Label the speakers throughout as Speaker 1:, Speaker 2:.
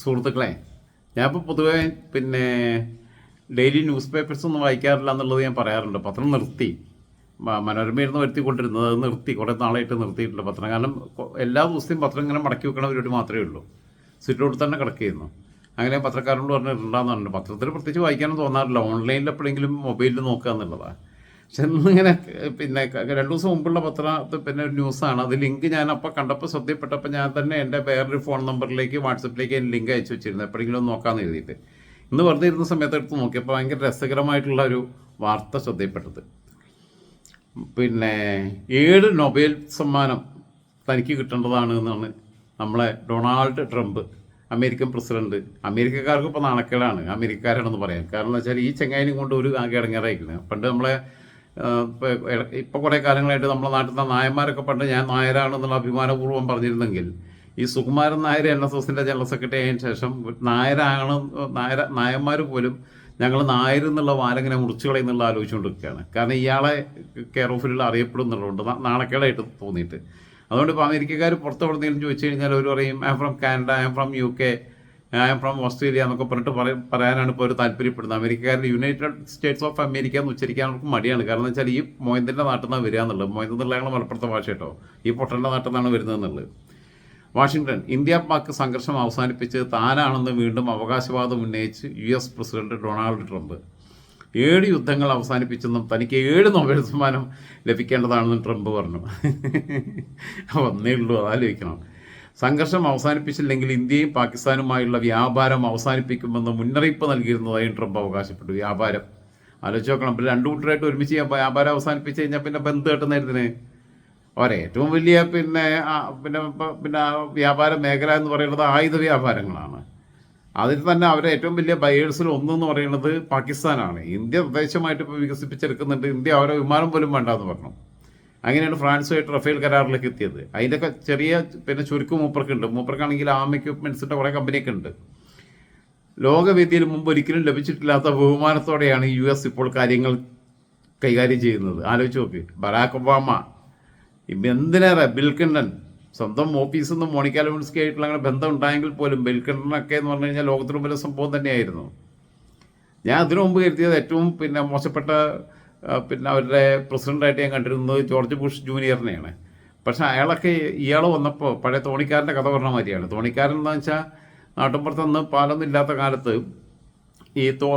Speaker 1: സുഹൃത്തുക്കളെ ഞാനിപ്പോൾ പൊതുവേ പിന്നെ ഡെയിലി ന്യൂസ് പേപ്പേഴ്സ് ഒന്നും വായിക്കാറില്ല എന്നുള്ളത് ഞാൻ പറയാറുണ്ട് പത്രം നിർത്തി മനോരമയിരുന്ന് വരുത്തിക്കൊണ്ടിരുന്നത് അത് നിർത്തി കുറേ നാളായിട്ട് നിർത്തിയിട്ടുണ്ട് പത്രം കാരണം എല്ലാ ദിവസത്തെയും പത്രം ഇങ്ങനെ മടക്കി വെക്കണ മാത്രമേ ഉള്ളൂ സിറ്റോട്ട് തന്നെ കിടക്കുകയായിരുന്നു അങ്ങനെ പത്രക്കാരനോട് പറഞ്ഞിട്ടുണ്ടാകുന്നുണ്ട് പത്രത്തിൽ പ്രത്യേകിച്ച് വായിക്കാനും തോന്നാറില്ല ഓൺലൈനിൽ എപ്പോഴെങ്കിലും മൊബൈലിൽ നോക്കുക എന്നുള്ളതാണ് ചെന്നിങ്ങനെ പിന്നെ രണ്ടു ദിവസം മുമ്പുള്ള പത്രത്തിൽ പിന്നെ ഒരു ന്യൂസാണ് അത് ലിങ്ക് ഞാൻ അപ്പോൾ കണ്ടപ്പോൾ ശ്രദ്ധയപ്പെട്ടപ്പോൾ ഞാൻ തന്നെ എൻ്റെ വേറൊരു ഫോൺ നമ്പറിലേക്ക് വാട്സപ്പിലേക്ക് എൻ്റെ ലിങ്ക് അയച്ചു വെച്ചിരുന്നു എപ്പോഴെങ്കിലും നോക്കാമെന്ന് എഴുതിയിട്ട് ഇന്ന് വെറുതെ ഇരുന്ന സമയത്ത് എടുത്ത് നോക്കിയപ്പോൾ ഭയങ്കര രസകരമായിട്ടുള്ള ഒരു വാർത്ത ശ്രദ്ധയപ്പെട്ടത് പിന്നെ ഏഴ് നൊബേൽ സമ്മാനം തനിക്ക് കിട്ടേണ്ടതാണ് എന്നാണ് നമ്മളെ ഡൊണാൾഡ് ട്രംപ് അമേരിക്കൻ പ്രസിഡന്റ് അമേരിക്കക്കാർക്ക് ഇപ്പോൾ നാണക്കേടാണ് അമേരിക്കക്കാരാണെന്ന് പറയാം കാരണം എന്ന് വെച്ചാൽ ഈ ചെങ്ങായിനും കൊണ്ട് ഒരു ആകെ ഇടങ്ങേറായിരിക്കുന്നത് പണ്ട് നമ്മളെ ഇപ്പോൾ കുറേ കാലങ്ങളായിട്ട് നമ്മുടെ നാട്ടിലെ നായന്മാരൊക്കെ പണ്ട് ഞാൻ നായരാണെന്നുള്ള അഭിമാനപൂർവ്വം പറഞ്ഞിരുന്നെങ്കിൽ ഈ സുകുമാരൻ നായർ എൻ എസ് എസിൻ്റെ ജനറൽ സെക്രട്ടറി ആയതിനു ശേഷം നായരാണ് നായര നായന്മാർ പോലും ഞങ്ങൾ നായർ എന്നുള്ള വാലങ്ങനെ മുറിച്ചു കളയുന്നുള്ള ആലോചിച്ചുകൊണ്ടിരിക്കുകയാണ് കാരണം ഇയാളെ കെയർ ഓഫിലുള്ള അറിയപ്പെടുന്നുള്ളതുകൊണ്ട് നാണക്കേടായിട്ട് തോന്നിയിട്ട് അതുകൊണ്ട് ഇപ്പോൾ അമേരിക്കക്കാർ നിന്ന് ചോദിച്ചു കഴിഞ്ഞാൽ അവർ പറയും I am from Canada I am from U K I'm from Australia എന്നൊക്കെ പറഞ്ഞിട്ട് പറയാനാണ് ഇപ്പോൾ ഒരു താല്പര്യപ്പെടുന്നത് അമേരിക്കക്കാരുടെ യുണൈറ്റഡ് സ്റ്റേറ്റ്സ് ഓഫ് അമേരിക്ക എന്ന് ഉച്ചരിക്കാൻ അവർക്ക് മടിയാണ് കാരണം വെച്ചാൽ ഈ മോയന്തിൻ്റെ നാട്ടിൽ നിന്നാണ് വരിക എന്നുള്ളത് മോയന്ത് മലപ്പുറത്തെ ഭാഷ കേട്ടോ ഈ പൊട്ടൻ്റെ നാട്ടിൽ നിന്നാണ് വരുന്നത് എന്നുള്ളത് വാഷിംഗ്ടൺ ഇന്ത്യ പാക് സംഘർഷം അവസാനിപ്പിച്ച് താനാണെന്ന് വീണ്ടും അവകാശവാദം ഉന്നയിച്ച് U S president Donald Trump ഏഴ് യുദ്ധങ്ങൾ അവസാനിപ്പിച്ചെന്നും തനിക്ക് ഏഴ് നൊബേൽ സമ്മാനം ലഭിക്കേണ്ടതാണെന്നും ട്രംപ് പറഞ്ഞു ഒന്നേ ഉള്ളൂ അതാലോചിക്കണം സംഘർഷം അവസാനിപ്പിച്ചില്ലെങ്കിൽ ഇന്ത്യയും പാകിസ്ഥാനുമായുള്ള വ്യാപാരം അവസാനിപ്പിക്കുമെന്ന് മുന്നറിയിപ്പ് നൽകിയിരുന്നതായും ട്രംപ് അവകാശപ്പെട്ടു വ്യാപാരം ആലോചിച്ച് നോക്കണം പിന്നെ രണ്ടു കൂട്ടരായിട്ട് ഒരുമിച്ച് വ്യാപാരം അവസാനിപ്പിച്ച് കഴിഞ്ഞാൽ പിന്നെ ബന്ധം കെട്ടുന്നതിന് അവരെ ഏറ്റവും വലിയ പിന്നെ പിന്നെ പിന്നെ വ്യാപാര മേഖല എന്ന് പറയുന്നത് ആയുധ വ്യാപാരങ്ങളാണ് അതിൽ തന്നെ അവരെ ഏറ്റവും വലിയ ബയേഴ്സിൽ ഒന്നെന്ന് പറയുന്നത് പാകിസ്ഥാനാണ് ഇന്ത്യ പ്രദേശമായിട്ട് ഇപ്പോൾ വികസിപ്പിച്ചെടുക്കുന്നുണ്ട് ഇന്ത്യ അവരെ വിമാനം പോലും വേണ്ടെന്ന് പറഞ്ഞു അങ്ങനെയാണ് ഫ്രാൻസുമായിട്ട് റഫേൽ കരാറിലേക്ക് എത്തിയത് അതിൻ്റെയൊക്കെ ചെറിയ പിന്നെ ചുരുക്കം മൂപ്പർക്കുണ്ട് മൂപ്പർക്കാണെങ്കിൽ ആം എക്യുപ്മെൻസിൻ്റെ കുറേ കമ്പനിയൊക്കെ ഉണ്ട് ലോകവേദിയിൽ മുമ്പ് ഒരിക്കലും ലഭിച്ചിട്ടില്ലാത്ത ബഹുമാനത്തോടെയാണ് യു എസ് ഇപ്പോൾ കാര്യങ്ങൾ കൈകാര്യം ചെയ്യുന്നത് ആലോചിച്ച് നോക്ക് ബരാക് ഒബാമ എന്തിനേറെ ബിൽക്കിണ്ടൻ സ്വന്തം ഓഫീസിൽ നിന്ന് മോണിക്ക ലെവിൻസ്കി ആയിട്ടുള്ള അങ്ങനെ ബന്ധം ഉണ്ടായെങ്കിൽ പോലും ഒക്കെ എന്ന് പറഞ്ഞു കഴിഞ്ഞാൽ ലോകത്തിന് മുമ്പിലെ സംഭവം തന്നെയായിരുന്നു ഞാൻ അതിനു മുമ്പ് കരുതിയത് ഏറ്റവും പിന്നെ മോശപ്പെട്ട പിന്നെ അവരുടെ പ്രസിഡൻ്റായിട്ട് ഞാൻ കണ്ടിരുന്നത് ജോർജ് ബുഷ് ജൂനിയറിനെയാണ് പക്ഷേ അയാളൊക്കെ ഇയാൾ വന്നപ്പോൾ പഴയ തോണിക്കാരൻ്റെ കഥ പറഞ്ഞ മാതിരിയാണ് തോണിക്കാരൻ എന്ന് വെച്ചാൽ നാട്ടിൻപുറത്തുനിന്ന് പാലൊന്നും ഇല്ലാത്ത കാലത്ത് ഈ തോ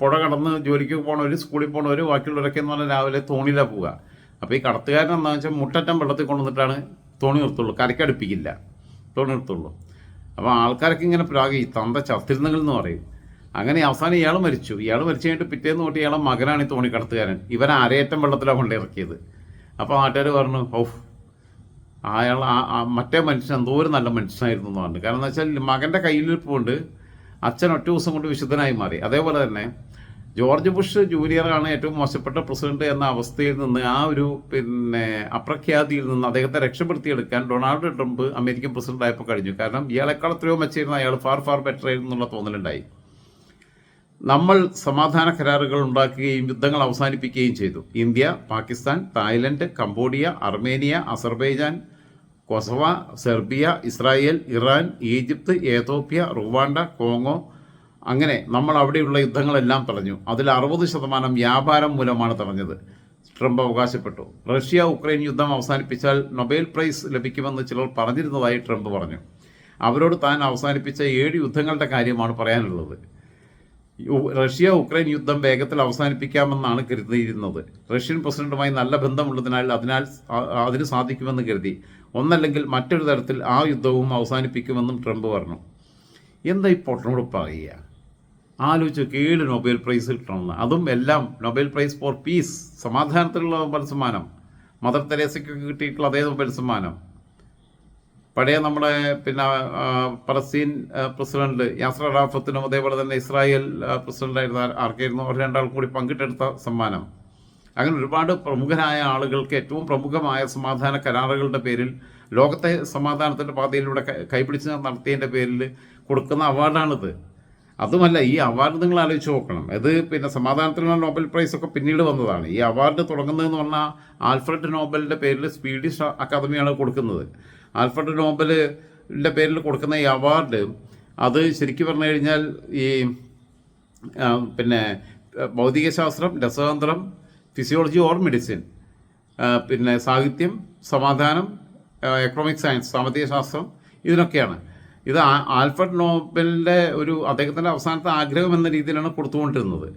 Speaker 1: പുഴ കടന്ന് ജോലിക്ക് പോണവർ സ്കൂളിൽ പോണവർ ബാക്കിയുള്ളവരൊക്കെ എന്ന് പറഞ്ഞാൽ രാവിലെ തോണിയിലാണ് പോവുക അപ്പോൾ ഈ കടത്തുകാരൻ എന്താണെന്ന് വെച്ചാൽ മുട്ടറ്റം വെള്ളത്തിൽ കൊണ്ടുവന്നിട്ടാണ് തോണി നിർത്തുള്ളൂ കരയ്ക്കടുപ്പിക്കില്ല തോണി നിർത്തുള്ളൂ അപ്പോൾ ആൾക്കാരൊക്കെ ഇങ്ങനെ പ്രാഗി തന്ത ചത്തിരുന്നെങ്കിൽ എന്ന് പറയും അങ്ങനെ അവസാനം ഇയാൾ മരിച്ചു ഇയാൾ മരിച്ചു കഴിഞ്ഞിട്ട് പിറ്റേന്ന് തൊട്ട് ഇയാളെ മകനാണ് ഈ തോണിക്കടത്തുകാരൻ ഇവൻ അരയേറ്റം വെള്ളത്തിലാണ് കൊണ്ടിറക്കിയത് അപ്പോൾ നാട്ടുകാർ പറഞ്ഞു ഓഫ് അയാൾ ആ മറ്റേ മനുഷ്യൻ എന്തോ ഒരു നല്ല മനുഷ്യനായിരുന്നു എന്ന് പറഞ്ഞു കാരണം എന്ന് വെച്ചാൽ മകൻ്റെ കയ്യിലിരിപ്പുകൊണ്ട് അച്ഛൻ ഒറ്റ ദിവസം കൊണ്ട് വിശുദ്ധനായി മാറി അതേപോലെ തന്നെ ജോർജ് ബുഷ് ജൂനിയറാണ് ഏറ്റവും മോശപ്പെട്ട പ്രസിഡന്റ് എന്ന അവസ്ഥയിൽ നിന്ന് ആ ഒരു പിന്നെ അപ്രഖ്യാതിയിൽ നിന്ന് അദ്ദേഹത്തെ രക്ഷപ്പെടുത്തിയെടുക്കാൻ ഡൊണാൾഡ് ട്രംപ് അമേരിക്കൻ പ്രസിഡന്റ് ആയപ്പോൾ കഴിഞ്ഞു കാരണം ഇയാളെക്കാൾ എത്രയോ മെച്ചായിരുന്നു അയാൾ ഫാർ ഫാർ ബെറ്റർ ആയിരുന്നു എന്നുള്ള തോന്നലുണ്ടായി നമ്മൾ സമാധാന കരാറുകൾ ഉണ്ടാക്കുകയും യുദ്ധങ്ങൾ അവസാനിപ്പിക്കുകയും ചെയ്തു India Pakistan Thailand Cambodia Armenia Azerbaijan Kosovo Serbia Israel Iran Egypt Ethiopia Rwanda Congo അങ്ങനെ നമ്മൾ അവിടെയുള്ള യുദ്ധങ്ങളെല്ലാം തടഞ്ഞു അതിൽ അറുപത് ശതമാനം വ്യാപാരം മൂലമാണ് തടഞ്ഞത് ട്രംപ് അവകാശപ്പെട്ടു റഷ്യ ഉക്രൈൻ യുദ്ധം അവസാനിപ്പിച്ചാൽ നൊബേൽ പ്രൈസ് ലഭിക്കുമെന്ന് ചിലർ പറഞ്ഞിരുന്നതായി ട്രംപ് പറഞ്ഞു അവരോട് താൻ അവസാനിപ്പിച്ച ഏഴ് യുദ്ധങ്ങളുടെ കാര്യമാണ് പറയാനുള്ളത് റഷ്യ ഉക്രൈൻ യുദ്ധം വേഗത്തിൽ അവസാനിപ്പിക്കാമെന്നാണ് കരുതിയിരുന്നത് റഷ്യൻ പ്രസിഡന്റുമായി നല്ല ബന്ധമുള്ളതിനാൽ അതിനാൽ അതിന് സാധിക്കുമെന്ന് കരുതി ഒന്നല്ലെങ്കിൽ മറ്റൊരു തരത്തിൽ ആ യുദ്ധവും അവസാനിപ്പിക്കുമെന്നും ട്രംപ് പറഞ്ഞു എന്താ ഈ ട്രംപ് പറയുക ആലോചിച്ച് ഏഴ് നൊബേൽ പ്രൈസ് കിട്ടണമെന്ന് അതും എല്ലാം നൊബേൽ പ്രൈസ് ഫോർ പീസ് സമാധാനത്തിലുള്ള നൊബേൽ സമ്മാനം മദർ തെരേസയ്ക്ക് കിട്ടിയിട്ടുള്ള അതേ നൊബേൽ സമ്മാനം പഴയ നമ്മുടെ പിന്നെ പലസ്തീൻ പ്രസിഡന്റ് യാസർ അറാഫത്തിനും അതേപോലെ തന്നെ ഇസ്രായേൽ പ്രസിഡന്റായിരുന്ന ആർക്കായിരുന്നു അവർ രണ്ടാൾക്കും കൂടി പങ്കിട്ടെടുത്ത സമ്മാനം അങ്ങനെ ഒരുപാട് പ്രമുഖരായ ആളുകൾക്ക് ഏറ്റവും പ്രമുഖമായ സമാധാന കരാറുകളുടെ പേരിൽ ലോകത്തെ സമാധാനത്തിൻ്റെ പാതയിലൂടെ കൈപിടിച്ച് നടത്തിയതിൻ്റെ പേരിൽ കൊടുക്കുന്ന അവാർഡാണിത് അതുമല്ല ഈ അവാർഡ് നിങ്ങൾ ആലോചിച്ച് നോക്കണം ഇത് പിന്നെ സമാധാനത്തിനുള്ള നോബൽ പ്രൈസ് ഒക്കെ പിന്നീട് വന്നതാണ് ഈ അവാർഡ് തുടങ്ങുന്നതെന്ന് പറഞ്ഞാൽ ആൽഫ്രഡ് നോബലിൻ്റെ പേരിൽ സ്വീഡിഷ് അക്കാദമിയാണ് കൊടുക്കുന്നത് ആൽഫ്രഡ് നോബലിൻ്റെ പേരിൽ കൊടുക്കുന്ന ഈ അവാർഡ് അത് ശരിക്കും പറഞ്ഞു കഴിഞ്ഞാൽ ഈ പിന്നെ ഭൗതികശാസ്ത്രം രസതന്ത്രം ഫിസിയോളജി ഓർ മെഡിസിൻ പിന്നെ സാഹിത്യം സമാധാനം എക്കണോമിക് സയൻസ് സാമ്പത്തിക ശാസ്ത്രം ഇതിനൊക്കെയാണ് ഇത് ആൽഫ്രഡ് നോബലിൻ്റെ ഒരു അദ്ദേഹത്തിൻ്റെ അവസാനത്തെ ആഗ്രഹം എന്ന രീതിയിലാണ് കൊടുത്തുകൊണ്ടിരുന്നത്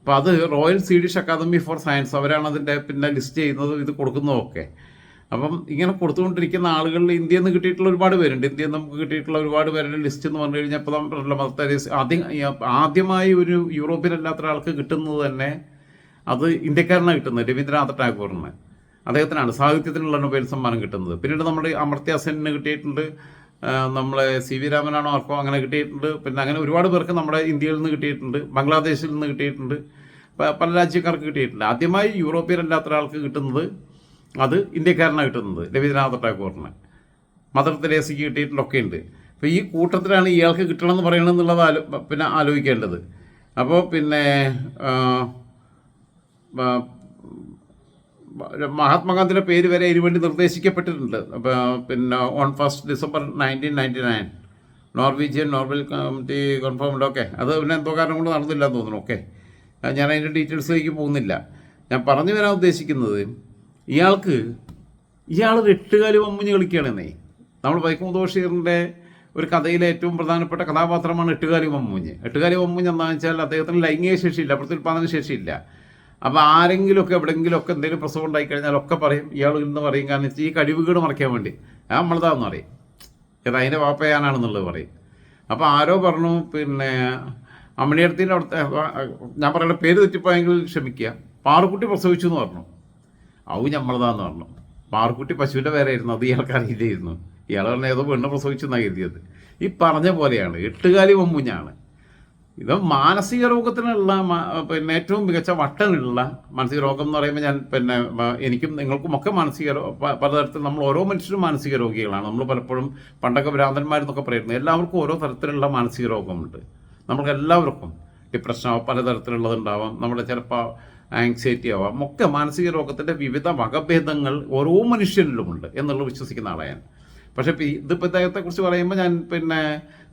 Speaker 1: അപ്പോൾ അത് Royal Swedish Academy for science അവരാണ് അതിൻ്റെ പിന്നെ ലിസ്റ്റ് ചെയ്യുന്നതും ഇത് കൊടുക്കുന്നതും ഒക്കെ അപ്പം ഇങ്ങനെ കൊടുത്തുകൊണ്ടിരിക്കുന്ന ആളുകളിൽ ഇന്ത്യയിൽ നിന്ന് കിട്ടിയിട്ടുള്ള ഒരുപാട് പേരുണ്ട് ഇന്ത്യയിൽ നിന്ന് നമുക്ക് കിട്ടിയിട്ടുള്ള ഒരുപാട് പേരുടെ ലിസ്റ്റ് എന്ന് പറഞ്ഞു കഴിഞ്ഞാൽ ഇപ്പോൾ പറഞ്ഞിട്ടുള്ള മദർ ആദ്യം ആദ്യമായി ഒരു യൂറോപ്യൻ അല്ലാത്ത ഒരാൾക്ക് കിട്ടുന്നത് തന്നെ അത് ഇന്ത്യക്കാരനാണ് കിട്ടുന്നത് രവീന്ദ്രനാഥ് ടാഗോറിന് അദ്ദേഹത്തിനാണ് സാഹിത്യത്തിനുള്ള നൊബേൽ സമ്മാനം കിട്ടുന്നത് പിന്നീട് നമ്മുടെ അമർത്യ സെന്നിന് കിട്ടിയിട്ടുണ്ട് നമ്മളെ സി വി രാമനാണോ ആർക്കോ അങ്ങനെ കിട്ടിയിട്ടുണ്ട് പിന്നെ അങ്ങനെ ഒരുപാട് പേർക്ക് നമ്മുടെ ഇന്ത്യയിൽ നിന്ന് കിട്ടിയിട്ടുണ്ട് ബംഗ്ലാദേശിൽ നിന്ന് കിട്ടിയിട്ടുണ്ട് പല രാജ്യക്കാർക്ക് കിട്ടിയിട്ടുണ്ട് ആദ്യമായി യൂറോപ്യൻ അല്ലാത്ത ഒരാൾക്ക് കിട്ടുന്നത് അത് ഇന്ത്യക്കാരനാണ് കിട്ടുന്നത് രവീന്ദ്രനാഥ ടാഗോറിന് മദർ തെരേസയ്ക്ക് കിട്ടിയിട്ടൊക്കെ ഉണ്ട് അപ്പോൾ ഈ കൂട്ടത്തിലാണ് ഇയാൾക്ക് കിട്ടണമെന്ന് പറയണമെന്നുള്ളത് ആലോ പിന്നെ ആലോചിക്കേണ്ടത് അപ്പോൾ പിന്നെ മഹാത്മാഗാന്ധിയുടെ പേര് വരെ ഇതിനുവേണ്ടി നിർദ്ദേശിക്കപ്പെട്ടിട്ടുണ്ട് പിന്നെ on first December nineteen ninety nine Norwegian Nobel committee confirmed okay അത് പിന്നെ എന്തോ കാരണം കൊണ്ട് നടന്നില്ല എന്ന് തോന്നുന്നു ഓക്കെ ഞാൻ അതിൻ്റെ ഡീറ്റെയിൽസിലേക്ക് പോകുന്നില്ല ഞാൻ പറഞ്ഞു വരാൻ ഉദ്ദേശിക്കുന്നത് ഇയാൾക്ക് ഇയാൾ എട്ടുകാലി വമ്മുഞ്ഞ് കളിക്കുകയാണെന്നേ നമ്മൾ വൈക്കം ബഷീറിൻ്റെ ഒരു കഥയിലെ ഏറ്റവും പ്രധാനപ്പെട്ട കഥാപാത്രമാണ് എട്ടുകാലി മമ്മൂഞ്ഞ് എട്ടുകാലി മമ്മൂഞ്ഞ് എന്താണെന്ന് വെച്ചാൽ അദ്ദേഹത്തിന് ലൈംഗിക ശേഷിയില്ല പ്രത്യുൽപാദന ശേഷിയില്ല അപ്പോൾ ആരെങ്കിലുമൊക്കെ എവിടെയെങ്കിലുമൊക്കെ എന്തെങ്കിലും പ്രസവം ഉണ്ടായി കഴിഞ്ഞാൽ ഒക്കെ പറയും ഇയാൾ ഇന്ന് പറയും കാരണം വെച്ചാൽ ഈ കഴിവുകേട് മറയ്ക്കാൻ വേണ്ടി ഞാൻ നമ്മളതാന്ന് പറയും ഏതാ അതിൻ്റെ വാപ്പയാനാണെന്നുള്ളത് പറയും അപ്പോൾ ആരോ പറഞ്ഞു പിന്നെ അമ്മണിയടത്തിൻ്റെ അവിടുത്തെ ഞാൻ പറയുന്ന പേര് തെറ്റിപ്പോയെങ്കിൽ ക്ഷമിക്കുക പാറുക്കുട്ടി പ്രസവിച്ചു എന്ന് പറഞ്ഞു അവ നമ്മളതാന്ന് പറഞ്ഞു പാർക്കുട്ടി പശുവിൻ്റെ പേരായിരുന്നു അത് ഇയാൾക്ക് അറിയില്ലായിരുന്നു ഇയാൾ പറഞ്ഞ ഏതോ പെണ്ണ് പ്രസവിച്ചെന്നാണ് കരുതിയത് ഈ പറഞ്ഞ പോലെയാണ് എട്ടുകാലി മമ്മൂഞ്ഞാണ് ഇത് മാനസിക രോഗത്തിനുള്ള പിന്നെ ഏറ്റവും മികച്ച വട്ടനുള്ള മാനസിക രോഗം എന്ന് പറയുമ്പോൾ ഞാൻ പിന്നെ എനിക്കും നിങ്ങൾക്കും ഒക്കെ മാനസിക പലതരത്തിൽ നമ്മൾ ഓരോ മനുഷ്യരും മാനസിക രോഗികളാണ് നമ്മൾ പലപ്പോഴും പണ്ടൊക്കെ ഭ്രാന്തന്മാരെന്നൊക്കെ പറയുന്നത് എല്ലാവർക്കും ഓരോ തരത്തിലുള്ള മാനസിക രോഗമുണ്ട് നമ്മൾക്ക് എല്ലാവർക്കും ഡിപ്രഷൻ പലതരത്തിലുള്ളതുണ്ടാവാം നമ്മുടെ ചിലപ്പോൾ ആങ്സൈറ്റി ആവാം ഒക്കെ മാനസിക രോഗത്തിൻ്റെ വിവിധ വകഭേദങ്ങൾ ഓരോ മനുഷ്യനിലുമുണ്ട് എന്നുള്ളത് വിശ്വസിക്കുന്ന ആളാണ് പക്ഷേ ഇതിപ്പോൾ ഇദ്ദേഹത്തെക്കുറിച്ച് പറയുമ്പോൾ ഞാൻ പിന്നെ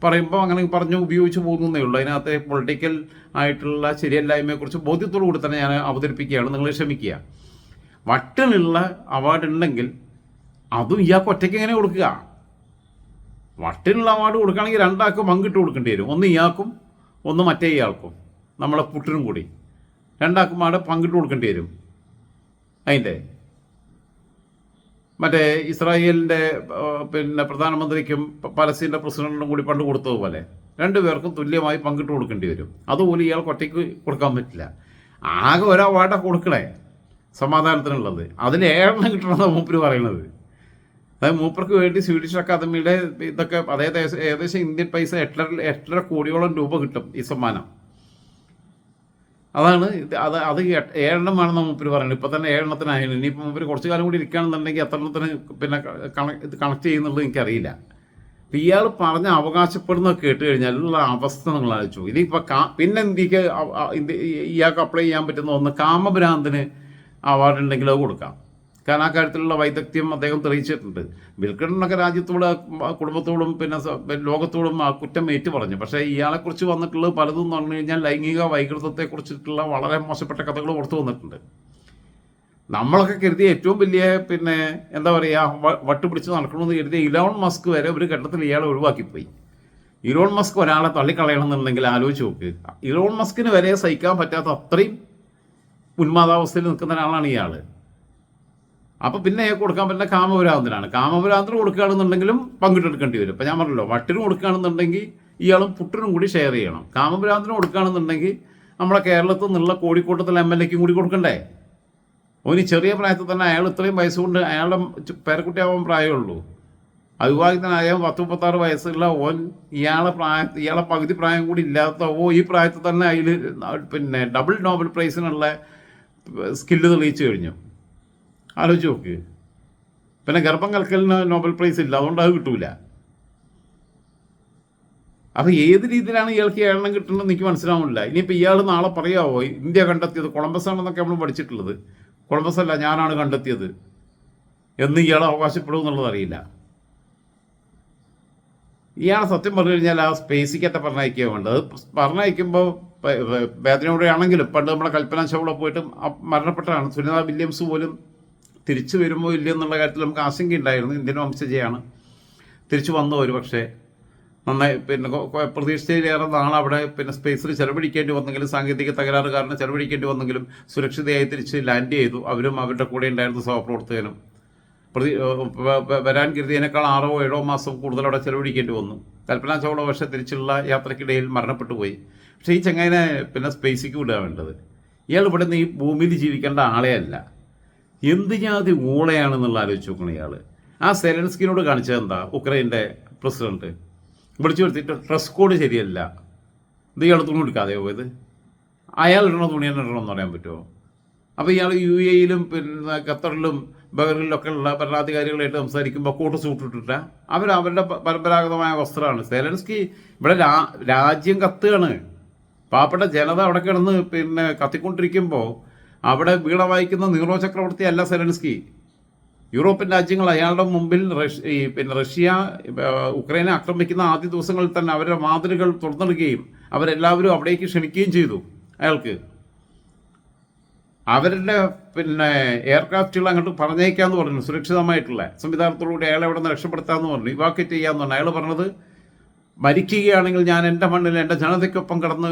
Speaker 1: പറയുമ്പോൾ അങ്ങനെ പറഞ്ഞു ഉപയോഗിച്ച് പോകുന്നേ ഉള്ളൂ അതിനകത്ത് പൊളിറ്റിക്കൽ ആയിട്ടുള്ള ശരിയല്ലായ്മയെക്കുറിച്ച് ബോധ്യത്തോടു കൂടി തന്നെ ഞാൻ അവതരിപ്പിക്കുകയാണ് നിങ്ങൾ ക്ഷമിക്കുക വട്ടനുള്ള അവാർഡ് ഉണ്ടെങ്കിൽ അതും ഇയാൾക്ക് ഒറ്റയ്ക്ക് എങ്ങനെ കൊടുക്കുക വട്ടനുള്ള അവാർഡ് കൊടുക്കുകയാണെങ്കിൽ രണ്ടാൾക്കും പങ്കിട്ട് കൊടുക്കേണ്ടി വരും ഒന്ന് ഇയാൾക്കും ഒന്ന് മറ്റേ ഇയാൾക്കും നമ്മളെ പുട്ടിനും കൂടി രണ്ടാക്കും അവിടെ പങ്കിട്ട് കൊടുക്കേണ്ടി വരും അതിൻ്റെ മറ്റേ ഇസ്രായേലിൻ്റെ പിന്നെ പ്രധാനമന്ത്രിക്കും പലസ്തീൻ്റെ പ്രസിഡന്റിനും കൂടി പണ്ട് കൊടുത്തതുപോലെ രണ്ടുപേർക്കും തുല്യമായി പങ്കിട്ട് കൊടുക്കേണ്ടി വരും അതുപോലെ ഇയാൾക്ക് ഒറ്റയ്ക്ക് കൊടുക്കാൻ പറ്റില്ല ആകെ ഒരു അവാർഡാണ് കൊടുക്കണേ സമാധാനത്തിനുള്ളത് അതിൽ ഏഴെണ്ണം കിട്ടണമെന്നാണ് മൂപ്പര് പറയണത് അതായത് മൂപ്പർക്ക് വേണ്ടി സ്വീഡിഷ് അക്കാദമിയുടെ ഇതൊക്കെ അതായത് ഏകദേശം ഇന്ത്യൻ പൈസ എട്ടര എട്ടര കോടിയോളം രൂപ കിട്ടും ഈ സമ്മാനം അതാണ് അത് അത് ഏഴെണ്ണമാണ് നമ്മൾ മുപ്പിൽ പറയുന്നത് ഇപ്പം തന്നെ ഏഴെണ്ണത്തിനായാലും ഇനിയിപ്പോൾ മുപ്പിൽ കുറച്ച് കാലം കൂടി ഇരിക്കുകയാണെന്നുണ്ടെങ്കിൽ എത്രണ്ണത്തിന് പിന്നെ കണക്ട് കണക്ട് ചെയ്യുന്നുള്ളത് എനിക്കറിയില്ല അപ്പം ഇയാൾ പറഞ്ഞ അവകാശപ്പെടുന്നത് കേട്ട് കഴിഞ്ഞാൽ ഉള്ള അവസ്ഥ നിങ്ങൾ അയച്ചു ഇനിയിപ്പോൾ കാ പിന്നെ ഇന്ത്യക്ക് ഇയാൾക്ക് അപ്ലൈ ചെയ്യാൻ പറ്റുന്ന ഒന്ന് കാമഭ്രാന്തിന് അവാർഡ് ഉണ്ടെങ്കിൽ അത് കൊടുക്കാം കാരണം ആ കാര്യത്തിലുള്ള വൈദഗ്ധ്യം അദ്ദേഹം തെളിയിച്ചിട്ടുണ്ട് ബിൽക്കണ്ണനൊക്കെ രാജ്യത്തോട് കുടുംബത്തോടും പിന്നെ ലോകത്തോടും ആ കുറ്റം ഏറ്റു പറഞ്ഞു പക്ഷേ ഇയാളെക്കുറിച്ച് വന്നിട്ടുള്ളത് പലതും എന്ന് പറഞ്ഞു കഴിഞ്ഞാൽ ലൈംഗിക വൈകൃതത്തെക്കുറിച്ചിട്ടുള്ള വളരെ മോശപ്പെട്ട കഥകൾ പുറത്തു വന്നിട്ടുണ്ട് നമ്മളൊക്കെ കരുതിയ ഏറ്റവും വലിയ പിന്നെ എന്താ പറയുക വട്ടുപിടിച്ച് നടക്കണമെന്ന് കരുതിയ ഇലോൺ മസ്ക് വരെ ഒരു ഘട്ടത്തിൽ ഇയാളെ ഒഴിവാക്കിപ്പോയി ഇലോൺ മസ്ക് ഒരാളെ എന്നുണ്ടെങ്കിൽ ആലോചിച്ച് നോക്ക് ഇലോൺ മസ്കിന് വരെ സഹിക്കാൻ പറ്റാത്ത അത്രയും ഉന്മാതാവസ്ഥയിൽ നിൽക്കുന്ന ഒരാളാണ് ഇയാൾ അപ്പോൾ പിന്നെ കൊടുക്കാൻ പറ്റുന്ന കാമപുരാന്തരാണ് കാമപുരാന്തന് കൊടുക്കുകയാണെന്നുണ്ടെങ്കിലും പങ്കിട്ടെടുക്കേണ്ടി വരും ഇപ്പം ഞാൻ പറഞ്ഞല്ലോ വട്ടിനും കൊടുക്കുകയാണെന്നുണ്ടെങ്കിൽ ഇയാളും പുട്ടിനും കൂടി ഷെയർ ചെയ്യണം കാമപുരാന്തരം കൊടുക്കുകയാണെന്നുണ്ടെങ്കിൽ നമ്മളെ കേരളത്തിൽ നിന്നുള്ള കോഴിക്കോട്ടത്തിലെ എം എൽ എക്കും കൂടി കൊടുക്കണ്ടേ ഓന് ചെറിയ പ്രായത്തിൽ തന്നെ അയാൾ ഇത്രയും വയസ്സ് കൊണ്ട് അയാളുടെ പേരക്കുട്ടിയാവാൻ പ്രായമുള്ളൂ അയാൾ പത്ത് മുപ്പത്താറ് വയസ്സുള്ള ഓൻ ഇയാളെ പ്രായ ഇയാളെ പകുതി പ്രായം കൂടി ഇല്ലാത്ത ഓ ഈ പ്രായത്തിൽ തന്നെ അതിൽ പിന്നെ ഡബിൾ നോബൽ പ്രൈസിനുള്ള സ്കില്ല് തെളിയിച്ചു കഴിഞ്ഞു ആലോചിച്ച് നോക്ക് പിന്നെ ഗർഭം കൽക്കലിന് നോബൽ പ്രൈസ് ഇല്ല അതുകൊണ്ട് അത് കിട്ടൂല അപ്പോൾ ഏത് രീതിയിലാണ് ഇയാൾക്ക് എണ്ണം കിട്ടുന്നത് എനിക്ക് മനസ്സിലാവുന്നില്ല ഇനിയിപ്പോൾ ഇയാൾ നാളെ പറയാമോ ഇന്ത്യ കണ്ടെത്തിയത് കൊളംബസ് ആണെന്നൊക്കെ നമ്മൾ പഠിച്ചിട്ടുള്ളത് കൊളംബസ് അല്ല ഞാനാണ് കണ്ടെത്തിയത് എന്ന് ഇയാൾ അവകാശപ്പെടും എന്നുള്ളത് അറിയില്ല ഇയാളെ സത്യം പറഞ്ഞു കഴിഞ്ഞാൽ ആ സ്പേസിക്കത്തെ പറഞ്ഞയക്കുക വേണ്ടത് പറഞ്ഞയക്കുമ്പോൾ വേദനയോടെയാണെങ്കിലും പണ്ട് നമ്മുടെ കൽപ്പന ചൗള പോയിട്ട് മരണപ്പെട്ടതാണ് സുനിത വില്യംസ് പോലും തിരിച്ചു വരുമോ ഇല്ലയോ എന്നുള്ള കാര്യത്തിൽ നമുക്ക് ആശങ്ക ഉണ്ടായിരുന്നു ഇന്ത്യൻ വംശജയാണ് തിരിച്ചു വന്നു ഒരു പക്ഷേ നന്നായി പിന്നെ പ്രതീക്ഷയിലേറെ നാളെ അവിടെ പിന്നെ സ്പേസിൽ ചെലവഴിക്കേണ്ടി വന്നെങ്കിലും സാങ്കേതിക തകരാറ് കാരണം ചെലവഴിക്കേണ്ടി വന്നെങ്കിലും സുരക്ഷിതയായി തിരിച്ച് ലാൻഡ് ചെയ്തു അവരും അവരുടെ കൂടെ ഉണ്ടായിരുന്ന സഹപ്രവർത്തകനും പ്രതി വരാൻ കരുതിയതിനേക്കാൾ ആറോ ഏഴോ മാസം കൂടുതൽ അവിടെ ചെലവഴിക്കേണ്ടി വന്നു കൽപ്പന ചൗള പക്ഷേ തിരിച്ചുള്ള യാത്രക്കിടയിൽ മരണപ്പെട്ടു പോയി പക്ഷേ ഈ ചങ്ങനെ പിന്നെ സ്പേസിക്ക് വിടുക വേണ്ടത് ഇയാൾ ഇവിടെ നിന്ന് ഈ ഭൂമിയിൽ ജീവിക്കേണ്ട ആളെയല്ല എന്ത് ജാതി ഊളയാണെന്നുള്ള ആലോചിച്ച് നോക്കണം ഇയാൾ ആ സെലൻസ്കിനോട് കാണിച്ചത് എന്താ ഉക്രൈൻ്റെ പ്രസിഡന്റ് വിളിച്ചു വരുത്തിയിട്ട് ഡ്രസ് കോഡ് ശരിയല്ല ഇത് ഇയാൾ തുണി എടുക്കാതെ പോയത് അയാൾ ഇടണ തുണി തന്നെ ഇടണം എന്ന് പറയാൻ പറ്റുമോ അപ്പോൾ ഇയാൾ യു എയിലും പിന്നെ ഖത്തറിലും ബഹറിലൊക്കെ ഉള്ള ഭരണാധികാരികളായിട്ട് സംസാരിക്കുമ്പോൾ കോട്ട് സൂട്ട് അവർ അവരുടെ പരമ്പരാഗതമായ വസ്ത്രമാണ് സെലൻസ്കി ഇവിടെ രാജ്യം കത്തുകയാണ് പാവപ്പെട്ട ജനത അവിടെ കിടന്ന് പിന്നെ കത്തിക്കൊണ്ടിരിക്കുമ്പോൾ അവിടെ വീണ വായിക്കുന്ന നീറോ ചക്രവർത്തി അല്ല സെലൻസ്കി യൂറോപ്യൻ രാജ്യങ്ങൾ അയാളുടെ മുമ്പിൽ റഷ്യ ഈ പിന്നെ റഷ്യ ഉക്രൈനെ ആക്രമിക്കുന്ന ആദ്യ ദിവസങ്ങളിൽ തന്നെ അവരുടെ മാതൃകൾ തുറന്നിടുകയും അവരെല്ലാവരും അവിടേക്ക് ക്ഷണിക്കുകയും ചെയ്തു അയാൾക്ക് അവരുടെ പിന്നെ എയർക്രാഫ്റ്റുകൾ അങ്ങോട്ട് പറഞ്ഞേക്കാന്ന് പറഞ്ഞു സുരക്ഷിതമായിട്ടുള്ള സംവിധാനത്തോടുകൂടി അയാളെ അവിടെ നിന്ന് രക്ഷപ്പെടുത്താമെന്ന് പറഞ്ഞു ഇവാക്കേറ്റ് ചെയ്യാമെന്ന് പറഞ്ഞു അയാൾ പറഞ്ഞത് മരിക്കുകയാണെങ്കിൽ ഞാൻ എൻ്റെ മണ്ണിൽ എൻ്റെ ജനതയ്ക്കൊപ്പം കടന്ന്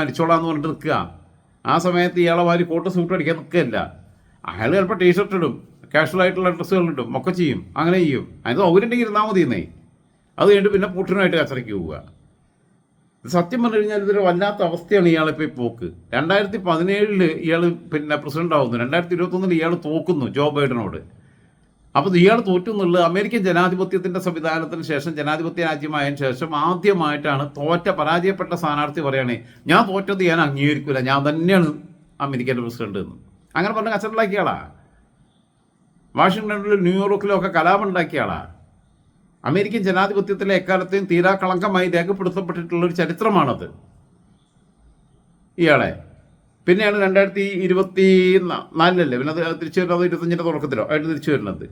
Speaker 1: മരിച്ചോളാം എന്ന് പറഞ്ഞിട്ട് നിൽക്കുക ആ സമയത്ത് ഇയാളെ വാരി കോട്ട് സൂട്ട് അടിക്കാൻ നിൽക്കുകയല്ല അയാൾ ചിലപ്പോൾ ടീഷർട്ട് ഇടും കാഷ്വൽ ആയിട്ടുള്ള ഡ്രസ്സുകൾ ഇടും ഒക്കെ ചെയ്യും അങ്ങനെ ചെയ്യും അതിന് സൗകര്യമുണ്ടെങ്കിൽ ഇരുന്നാൽ മതി എന്നേ അത് കഴിഞ്ഞിട്ട് പിന്നെ പുട്ടിനുമായിട്ട് കച്ചറയ്ക്ക് പോവുക സത്യം പറഞ്ഞു കഴിഞ്ഞാൽ ഇതൊരു വല്ലാത്ത അവസ്ഥയാണ് ഇയാളിപ്പോൾ ഈ പോക്ക് രണ്ടായിരത്തി പതിനേഴിൽ ഇയാൾ പിന്നെ പ്രസിഡന്റ് ആവുന്നു രണ്ടായിരത്തി ഇരുപത്തൊന്നിൽ ഇയാൾ തോക്കുന്നു ജോ ബൈഡനോട് അപ്പോൾ ഇയാൾ തോറ്റു എന്നുള്ളത് അമേരിക്കൻ ജനാധിപത്യത്തിൻ്റെ സംവിധാനത്തിന് ശേഷം ജനാധിപത്യ രാജ്യമായതിനു ശേഷം ആദ്യമായിട്ടാണ് തോറ്റ പരാജയപ്പെട്ട സ്ഥാനാർത്ഥി പറയണേ ഞാൻ തോറ്റത് ഞാൻ അംഗീകരിക്കില്ല ഞാൻ തന്നെയാണ് അമേരിക്കൻ്റെ പ്രസിഡന്റ് എന്ന് അങ്ങനെ പറഞ്ഞ കച്ചറുണ്ടാക്കിയാളാ വാഷിങ്ടണിലും ന്യൂയോർക്കിലും ഒക്കെ കലാപുണ്ടാക്കിയാളാ അമേരിക്കൻ ജനാധിപത്യത്തിലെ എക്കാലത്തെയും തീരാ കളങ്കമായി ഒരു ചരിത്രമാണത് ഇയാളെ പിന്നെയാണ് രണ്ടായിരത്തി ഇരുപത്തി നാലിലല്ലേ പിന്നെ അത് തിരിച്ചു വരുന്നത് ഇരുപത്തഞ്ചിൻ്റെ തുടക്കത്തിലോ ആയിട്ട് തിരിച്ചു വരുന്നത്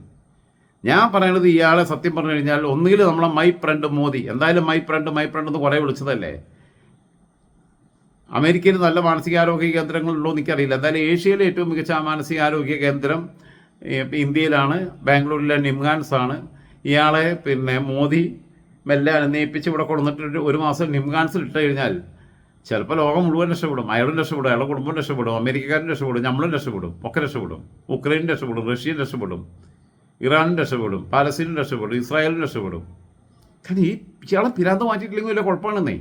Speaker 1: ഞാൻ പറയണത് ഇയാളെ സത്യം പറഞ്ഞു കഴിഞ്ഞാൽ ഒന്നുകിൽ നമ്മളെ മൈ ഫ്രണ്ട് മോദി എന്തായാലും മൈ ഫ്രണ്ട് മൈ ഫ്രണ്ട് എന്ന് കുറേ വിളിച്ചതല്ലേ അമേരിക്കയിൽ നല്ല മാനസികാരോഗ്യ കേന്ദ്രങ്ങളുണ്ടോ എനിക്കറിയില്ല എന്തായാലും ഏഷ്യയിലെ ഏറ്റവും മികച്ച മാനസികാരോഗ്യ കേന്ദ്രം ഇന്ത്യയിലാണ് ബാംഗ്ലൂരിലെ നിംഗാൻസ് ആണ് ഇയാളെ പിന്നെ മോദി മെല്ലെ അനുനയിപ്പിച്ച് ഇവിടെ കൊടുന്നിട്ട് ഒരു മാസം നിംഗാൻസിൽ ഇട്ട് കഴിഞ്ഞാൽ ചിലപ്പോൾ ലോകം മുഴുവൻ രക്ഷപ്പെടും അയാളും രക്ഷപ്പെടും അയാളുടെ കുടുംബം രക്ഷപ്പെടും അമേരിക്കക്കാരും രക്ഷപ്പെടും നമ്മളും രക്ഷപ്പെടും ഒക്കെ രക്ഷപ്പെടും ഉക്രൈൻ രക്ഷപ്പെടും റഷ്യയും രക്ഷപ്പെടും ഇറാനും രക്ഷപ്പെടും പാലസ്തീനും രക്ഷപ്പെടും ഇസ്രായേലും രക്ഷപ്പെടും കാരണം ഈ ഇയാളെ പിരാന്ത മാറ്റിയിട്ടില്ലെങ്കിൽ വലിയ കുഴപ്പമാണെന്നേ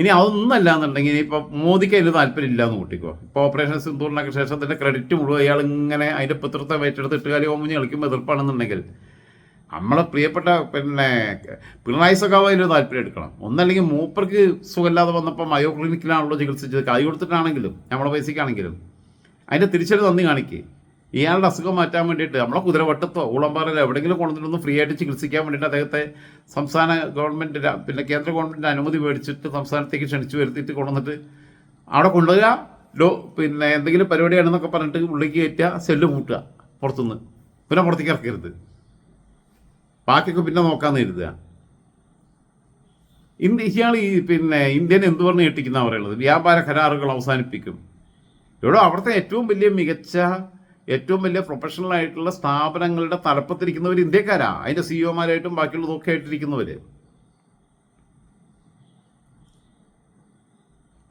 Speaker 1: ഇനി അതൊന്നല്ല എന്നുണ്ടെങ്കിൽ ഇപ്പോൾ മോദിക്ക് അതിൽ താല്പര്യമില്ല എന്ന് കൂട്ടിക്കോ ഇപ്പോൾ ഓപ്പറേഷൻ സിന്ധൂറിനൊക്കെ ശേഷം തന്നെ ക്രെഡിറ്റ് മുഴുവൻ അയാൾ ഇങ്ങനെ അതിൻ്റെ പിതൃത്വം ഏറ്റെടുത്ത് എട്ടുകാലി ഓമുഞ്ഞ് കളിക്കുമ്പോൾ എതിർപ്പാണെന്നുണ്ടെങ്കിൽ നമ്മളെ പ്രിയപ്പെട്ട പിന്നെ പിണറായി സഖാവായാലും താല്പര്യം എടുക്കണം ഒന്നല്ലെങ്കിൽ മൂപ്പർക്ക് സുഖമില്ലാതെ വന്നപ്പോൾ മയോ ക്ലിനിക്കിലാണല്ലോ ചികിത്സിച്ചത് കൈ കൊടുത്തിട്ടാണെങ്കിലും നമ്മളെ പൈസയ്ക്കാണെങ്കിലും അതിൻ്റെ തിരിച്ചടി നന്ദി കാണിക്കുക ഇയാളുടെ അസുഖം മാറ്റാൻ വേണ്ടിയിട്ട് നമ്മളെ കുതിരവട്ടത്തോ ഊളമ്പാറയിലോ എവിടെയെങ്കിലും കൊണ്ടുവന്നിട്ടൊന്ന് ഫ്രീ ആയിട്ട് ചികിത്സിക്കാൻ വേണ്ടിയിട്ട് അദ്ദേഹത്തെ സംസ്ഥാന ഗവൺമെൻറ് പിന്നെ കേന്ദ്ര ഗവൺമെൻറ് അനുമതി മേടിച്ചിട്ട് സംസ്ഥാനത്തേക്ക് ക്ഷണിച്ചു വരുത്തിയിട്ട് കൊണ്ടുവന്നിട്ട് അവിടെ കൊണ്ടുവരിക ലോ പിന്നെ എന്തെങ്കിലും പരിപാടിയാണെന്നൊക്കെ പറഞ്ഞിട്ട് ഉള്ളിലേക്ക് കയറ്റുക സെല്ല് കൂട്ടുക പുറത്തുനിന്ന് പിന്നെ പുറത്തേക്ക് ഇറക്കരുത് ബാക്കിയൊക്കെ പിന്നെ നോക്കാമെന്ന് കരുതുക ഇന്ത്യ ഇയാൾ ഈ പിന്നെ ഇന്ത്യനെ എന്തു പറഞ്ഞ് ഞെട്ടിക്കുന്ന പറയുന്നത് വ്യാപാര കരാറുകൾ അവസാനിപ്പിക്കും ഇവിടെ അവിടുത്തെ ഏറ്റവും വലിയ മികച്ച ഏറ്റവും വലിയ പ്രൊഫഷണൽ ആയിട്ടുള്ള സ്ഥാപനങ്ങളുടെ തലപ്പത്തിരിക്കുന്നവർ ഇന്ത്യക്കാരാ അതിൻ്റെ സിഇഒമാരായിട്ടും e ബാക്കിയുള്ളതൊക്കെ ആയിട്ടിരിക്കുന്നവർ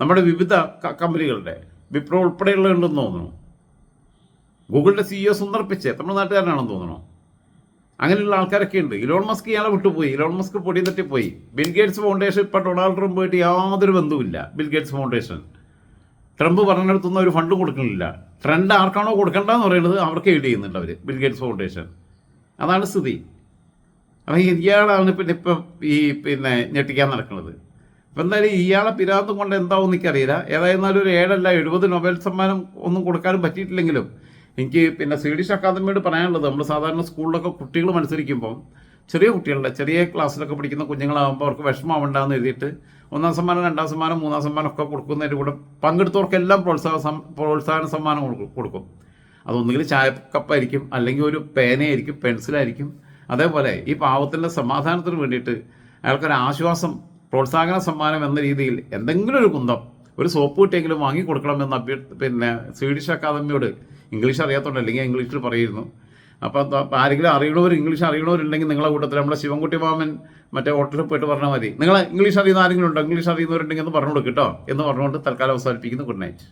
Speaker 1: നമ്മുടെ വിവിധ കമ്പനികളുടെ വിപ്രോ ഉൾപ്പെടെയുള്ള ഉണ്ടെന്ന് തോന്നുന്നു ഗൂഗിളിൻ്റെ സിഇഒ e സുന്ദർപ്പിച്ച് തമിഴ്നാട്ടുകാരനാണെന്ന് തോന്നുന്നു അങ്ങനെയുള്ള ആൾക്കാരൊക്കെ ഉണ്ട് ഇലോൺ മസ്ക് ഇയാളെ വിട്ടുപോയി ഇലോൺ മസ്ക് പൊടി തട്ടിപ്പോയി ബിൽ ഗേറ്റ്സ് ഫൗണ്ടേഷൻ ഇപ്പം ഡൊണാൾഡ് പോയിട്ട് യാതൊരു ബന്ധവുമില്ല ബിൽ ഗേറ്റ്സ് ഫൗണ്ടേഷൻ ട്രംപ് പറഞ്ഞിടത്തുനിന്ന് ഒരു ഫണ്ട് കൊടുക്കുന്നില്ല ട്രെൻഡ് ആർക്കാണോ കൊടുക്കേണ്ടതെന്ന് പറയുന്നത് അവർക്ക് എയ്ഡ് ചെയ്യുന്നുണ്ട് അവർ ബിൽ ഗേറ്റ്സ് ഫൗണ്ടേഷൻ അതാണ് സ്ഥിതി അപ്പം ഇയാളാണ് പിന്നെ ഇപ്പം ഈ പിന്നെ ഞെട്ടിക്കാൻ നടക്കുന്നത് അപ്പം എന്തായാലും ഇയാളെ പിരാന്തും കൊണ്ട് എന്താവും എനിക്കറിയില്ല ഏതായിരുന്നാലും ഒരു ഏഴല്ല എഴുപത് നൊബേൽ സമ്മാനം ഒന്നും കൊടുക്കാനും പറ്റിയിട്ടില്ലെങ്കിലും എനിക്ക് പിന്നെ സ്വീഡിഷ് അക്കാദമിയോട് പറയാനുള്ളത് നമ്മൾ സാധാരണ സ്കൂളിലൊക്കെ കുട്ടികൾ മത്സരിക്കുമ്പം ചെറിയ കുട്ടികളുടെ ചെറിയ ക്ലാസ്സിലൊക്കെ പഠിക്കുന്ന കുഞ്ഞുങ്ങളാകുമ്പോൾ അവർക്ക് വിഷമമാവണ്ടെന്ന് എഴുതിയിട്ട് ഒന്നാം സമ്മാനം രണ്ടാം സമ്മാനം മൂന്നാം സമ്മാനം ഒക്കെ കൊടുക്കുന്നതിൻ്റെ കൂടെ പങ്കെടുത്തവർക്കെല്ലാം പ്രോത്സാഹ പ്രോത്സാഹന സമ്മാനം കൊടുക്കും അതൊന്നുകിൽ ചായക്കപ്പായിരിക്കും അല്ലെങ്കിൽ ഒരു പേനയായിരിക്കും പെൻസിലായിരിക്കും അതേപോലെ ഈ പാവത്തിൻ്റെ സമാധാനത്തിന് വേണ്ടിയിട്ട് അയാൾക്കൊരു ആശ്വാസം പ്രോത്സാഹന സമ്മാനം എന്ന രീതിയിൽ എന്തെങ്കിലും ഒരു കുന്തം ഒരു സോപ്പ് കുട്ടിയെങ്കിലും വാങ്ങി കൊടുക്കണമെന്ന് അഭ്യർ പിന്നെ സ്വീഡിഷ് അക്കാദമിയോട് ഇംഗ്ലീഷ് അറിയാത്തതുകൊണ്ട് അല്ലെങ്കിൽ ഇംഗ്ലീഷിൽ പറയുന്നു അപ്പോൾ ആരെങ്കിലും അറിയണവർ ഇംഗ്ലീഷ് അറിയണവരുണ്ടെങ്കിൽ നിങ്ങളെ കൂട്ടത്തിൽ നമ്മുടെ ശിവൻകുട്ടി മാമൻ മറ്റേ ഹോട്ടലിൽ പോയിട്ട് പറഞ്ഞാൽ മതി നിങ്ങൾ ഇംഗ്ലീഷ് അറിയുന്ന ആരെങ്കിലും ഉണ്ടോ ഇംഗ്ലീഷ് അറിയുന്നവരുണ്ടെങ്കിൽ ഒന്ന് പറഞ്ഞു കൊടുക്കട്ടോ എന്ന് പറഞ്ഞുകൊണ്ട് തൽക്കാലം അവസാനിപ്പിക്കുന്നു ഗുഡ് നൈറ്റ്